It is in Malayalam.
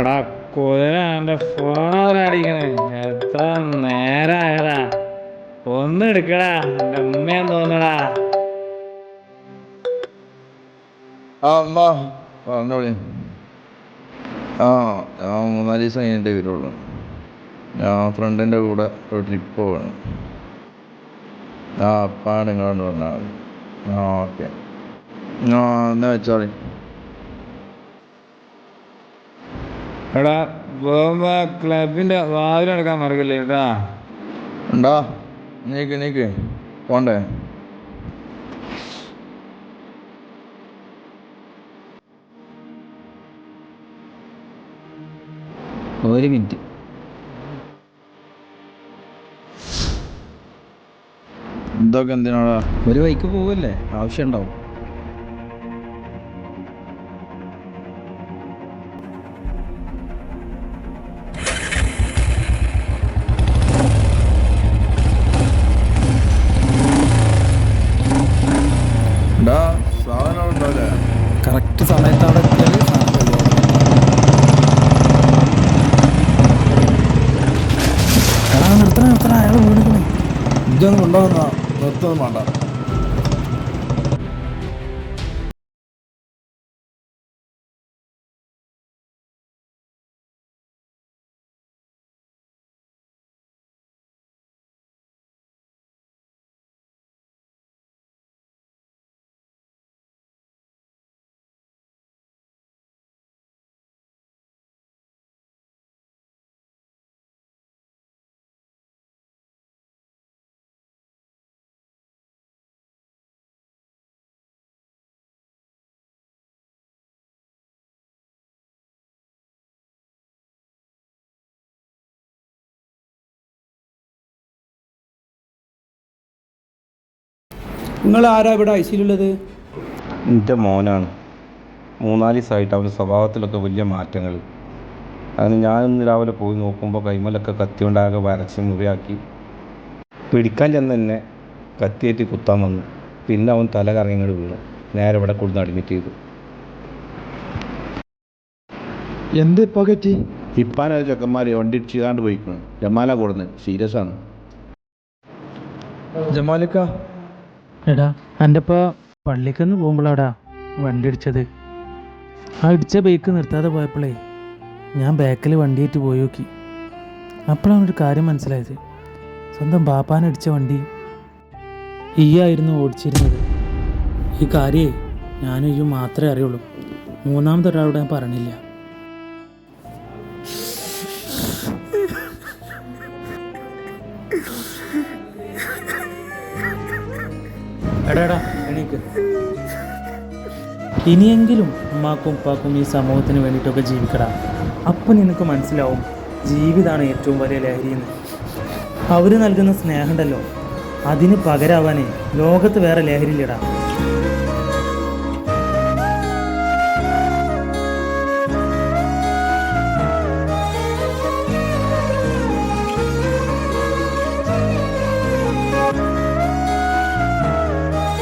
എടാ കൊതിനാണ്ട് ഫോൺ എത്ര നേരായടാ. ഒന്ന് എടുക്കടാ എന്റെ ഉമ്മയാൻ തോന്നടാ. ആ അമ്മ പറഞ്ഞോളി ആ ഞാൻ മൂന്നാൽ ദിവസം കഴിഞ്ഞിട്ടേ വരുള്ളൂ. ഞാൻ ഫ്രണ്ടിന്റെ കൂടെ ഒരു ട്രിപ്പ് പോകണം ആ അപ്പാണ് നിങ്ങളോട് പറഞ്ഞാൽ ആ ഓക്കെ. ആ എന്നാ വെച്ചോളി എടാ പോകുമ്പോ ക്ലബിന്റെ വാതിലടക്കാൻ മറക്കില്ല കേട്ടാ ഉണ്ടോ? നീക്ക് നീക്ക്. പോണ്ടേ. ഒരു മിനിറ്റ്. ഇതൊക്കെ എന്തിനാടാ? ഒരു ബൈക്ക് പോവല്ലേ? ആവശ്യം ഉണ്ടാവും ഇതൊന്നും കൊണ്ടുവന്നാ നിർത്തൊന്നും വേണ്ട. നിങ്ങൾ ആരാ ഇവിടെ ഐ സിയിലുള്ളത് എന്റെ മോനാണ്. മൂന്നാൽ ദിവസമായിട്ട് അവന്റെ സ്വഭാവത്തിലൊക്കെ വലിയ മാറ്റങ്ങൾ. അതിന് ഞാനൊന്ന് രാവിലെ പോയി നോക്കുമ്പോൾ കൈമലൊക്കെ കത്തി കൊണ്ടാകെ വരച്ച് മുറിയാക്കി. പിടിക്കാൻ ചെന്ന് തന്നെ കത്തിയേറ്റ് കുത്താൻ വന്നു. പിന്നെ അവൻ തല കറങ്ങിങ്ങോട്ട് വീണു. നേരെ ഇവിടെ കൊടുന്ന് അഡ്മിറ്റ് ചെയ്തു. എന്ത് ഇപ്പോൾ പറ്റി? ഇപ്പാനൊരു ചെക്കന്മാർ വണ്ടി ഇടിച്ചാണ്ട് പോയിക്കണം. ജമാല കൊടുന്ന്. സീരിയസ് ആണ്. ജമാലിക്ക എടാ. എന്റെ ഇപ്പോൾ പള്ളിക്കൊന്ന് പോകുമ്പോഴാടാ വണ്ടി ഇടിച്ചത്. ആ ഇടിച്ച ബൈക്ക് നിർത്താതെ പോയപ്പോഴേ ഞാൻ ബാക്കിൽ വണ്ടിയായിട്ട് പോയി നോക്കി. അപ്പോഴാണ് ഒരു കാര്യം മനസ്സിലായത്. സ്വന്തം ബാപ്പാനെ ഇടിച്ച വണ്ടി ഈ ആയിരുന്നു ഓടിച്ചിരുന്നത്. ഈ കാര്യേ ഞാനും ഈ മാത്രമേ അറിയുള്ളൂ. മൂന്നാമത്തെ ഒരാളോട് ഞാൻ പറഞ്ഞില്ല. എടാ എടാ എണീക്ക്. ഇനിയെങ്കിലും ഉമ്മാക്കും ഉപ്പാക്കും ഈ സമൂഹത്തിന് വേണ്ടിയിട്ടൊക്കെ ജീവിക്കടാ. അപ്പം നിനക്ക് മനസ്സിലാവും ജീവിതമാണ് ഏറ്റവും വലിയ ലഹരി എന്ന് അവർ നൽകുന്ന സ്നേഹമുണ്ടല്ലോ. അതിന് പകരാവാനേ ലോകത്ത് വേറെ ലഹരിയില്ലടാ.